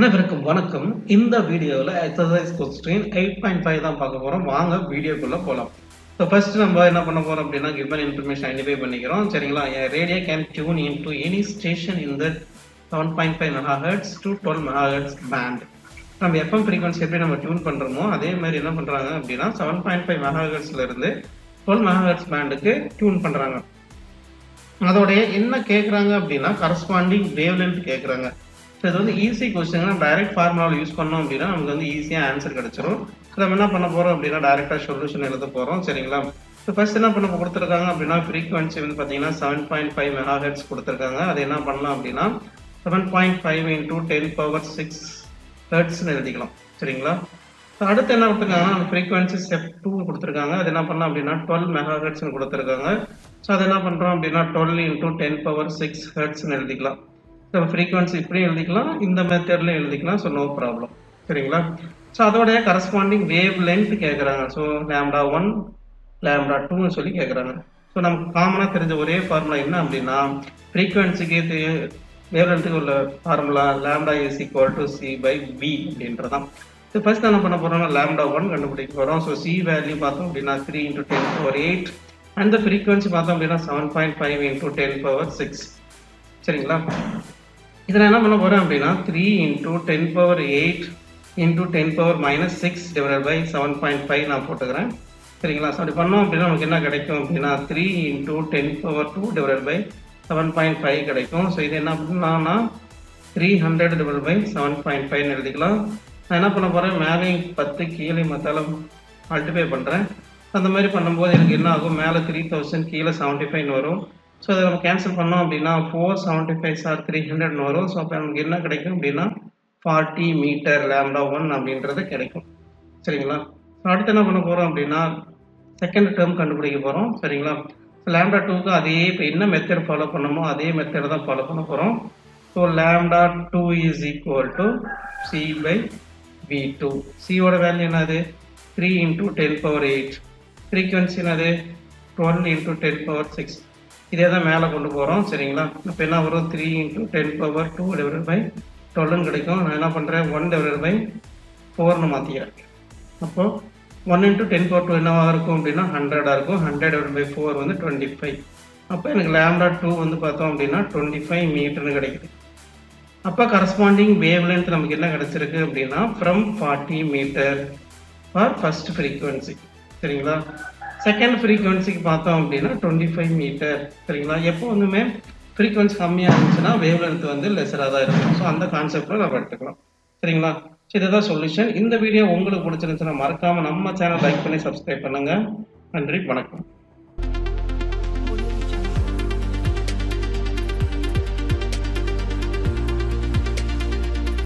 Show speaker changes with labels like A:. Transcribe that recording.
A: அனைவருக்கும் வணக்கம். இந்த வீடியோவில் exercise question eight point five தான் பார்க்க போகிறோம் வாங்க வீடியோக்குள்ளே போகலாம் ஸோ ஃபர்ஸ்ட் நம்ம என்ன பண்ண போகிறோம் அப்படின்னா கிவன் இன்ஃபர்மேஷன் ஐடென்டிஃபை பண்ணிக்கிறோம். சரிங்களா? Radio can tune in to any station in the seven point five megahertz to twelve megahertz band நம்ம எஃப்எம் ஃப்ரீக்வன்சி எப்படி நம்ம டியூன் பண்ணுறோமோ அதே மாதிரி என்ன பண்ணுறாங்க அப்படின்னா செவன் பாயிண்ட் ஃபைவ் மெகா ஹெட்ஸ்லேருந்து டுவெல் மெகா ஹெட்ஸ் பேண்டுக்கு டியூன் பண்ணுறாங்க அதோடைய என்ன கேட்குறாங்க அப்படின்னா கரஸ்பாண்டிங் வேவ்லென்த் கேட்குறாங்க ஸோ இது வந்து ஈஸி கொஸ்டின் நம்ம டைரக்ட் ஃபார்முலாவில் யூஸ் பண்ணோம் அப்படின்னா நமக்கு வந்து ஈஸியாக ஆன்சர் கிடச்சிரும். நம்ம என்ன பண்ண போகிறோம் அப்படின்னா டேரெக்டாக சொல்யூஷன் எழுத போகிறோம் சரிங்களா? ஸோ ஃபர்ஸ்ட் என்ன பண்ண கொடுத்துருக்காங்க அப்படின்னா ஃப்ரீக்வன்சி வந்து பார்த்தீங்கன்னா seven point five megahertz கொடுத்துருக்காங்க. அது என்ன பண்ணலாம் அப்படின்னா seven point five into ten power six ஹெர்ட்ஸ்னு எழுதிக்கலாம். சரிங்களா? ஸோ அடுத்து என்ன கொடுத்துருக்காங்கன்னா ஃப்ரீக்வன்சி ஸ்டெப் டூ கொடுத்துருக்காங்க. அது என்ன பண்ணலாம் அப்படின்னா டுவெல் மெகா ஹெட்ஸ்னு கொடுத்துருக்காங்க. ஸோ அது என்ன பண்ணுறோம் அப்படின்னா twelve into ten power six ஹெர்ட்ஸ்னு எழுதிக்கலாம். ஸோ ஃப்ரீக்வன்சி இப்படியும் எழுதிக்கலாம். இந்த மெத்தட்லையும் எழுதிக்கலாம். ஸோ நோ ப்ராப்ளம் சரிங்களா? ஸோ அதோடைய கரஸ்பாண்டிங் வேவ் லென்த் கேட்குறாங்க ஸோ லேம்டா ஒன் லேம்டா டூன்னு சொல்லி கேட்குறாங்க ஸோ நமக்கு காமனாக தெரிஞ்ச ஒரே ஃபார்முலா என்ன அப்படின்னா ஃப்ரீக்வன்சிக்கு வேவ் லென்த்துக்கு உள்ள formula lambda is equal to C by P அப்படின்றதான் ஸோ ஃபர்ஸ்ட் என்ன பண்ண போகிறோம்னா லேம்டா ஒன் கண்டுபிடிக்க போகிறோம் ஸோ சி வேல்யூ பார்த்தோம் அப்படின்னா three into ten power eight and frequency பார்த்தோம் அப்படின்னா seven point five into ten power six சரிங்களா? இதில் என்ன பண்ண போகிறேன் அப்படின்னா three into ten power eight into ten power minus six divide by seven point five நான் போட்டுக்கிறேன். சரிங்களா? அப்படி பண்ணோம் அப்படின்னா நமக்கு என்ன கிடைக்கும் அப்படின்னா three into ten power two divide by seven point five கிடைக்கும். ஸோ இது என்ன பண்ணலாம்னா three hundred divide by seven point ஃபைவ்னு எழுதிக்கலாம். நான் என்ன பண்ண போகிறேன் மேலேயும் பத்து கீழே மத்தாலும் மல்டிஃபை பண்ணுறேன் அந்த மாதிரி பண்ணும்போது எனக்கு என்ன ஆகும்? மேலே த்ரீ தௌசண்ட் கீழே செவன்ட்டி ஃபைவ்னு வரும். ஸோ அதை நம்ம கேன்சல் பண்ணோம் அப்படின்னா four seventy five sir three ஹண்ட்ரட்னு வரும். ஸோ அப்போ நமக்கு என்ன கிடைக்கும் அப்படின்னா ஃபார்ட்டி மீட்டர் லேம்டா ஒன் அப்படின்றது கிடைக்கும். சரிங்களா? ஸோ அடுத்து என்ன பண்ண போகிறோம் அப்படின்னா செகண்ட் டேர்ம் கண்டுபிடிக்க போகிறோம் சரிங்களா? லேம்டா டூக்கு அதே இப்போ என்ன மெத்தட் ஃபாலோ பண்ணமோ அதே மெத்தட் தான் ஃபாலோ பண்ண போகிறோம் so lambda two is equal to C by V two சியோட வேல்யூ என்னது? Three into ten power eight frequency என்னது? Twelve into ten power six இதே தான் மேலே கொண்டு போகிறோம் சரிங்களா? இப்போ என்ன வரும்? Three into ten power two divided by டுவெல்னு கிடைக்கும். நான் என்ன பண்ணுறேன் ஒன் டிவைடட் பை ஃபோர்னு மாற்றிக்கிறேன் அப்போது one into ten power two என்னவாக இருக்கும் அப்படின்னா ஹண்ட்ரடாக இருக்கும். ஹண்ட்ரட் டிவைட் பை ஃபோர் வந்து டுவெண்ட்டி ஃபைவ் அப்போ எனக்கு லேம்டா டூ வந்து பார்த்தோம் அப்படின்னா டுவெண்ட்டி ஃபைவ் மீட்டர்னு கிடைக்குது. அப்போ கரஸ்பாண்டிங் வேவ் லென்த் நமக்கு என்ன கிடச்சிருக்கு அப்படின்னா from forty metre for first frequency சரிங்களா? செகண்ட் ஃப்ரீக்வன்சிக்கு பார்த்தோம் அப்படின்னா டுவெண்ட்டி ஃபைவ் மீட்டர் சரிங்களா? எப்போ வந்துமே ஃப்ரீக்வன்சி கம்மியாக இருந்துச்சுன்னா வேவ் லென்த் வந்து லெஸராக தான் இருக்கும். ஸோ அந்த கான்செப்டில் நம்ம எடுத்துக்கலாம். சரிங்களா? இதுதான் சொல்யூஷன் இந்த வீடியோ உங்களுக்கு பிடிச்சிருந்துச்சுன்னா மறக்காமல் நம்ம சேனல் லைக் பண்ணி சப்ஸ்கிரைப் பண்ணுங்கள் நன்றி வணக்கம்.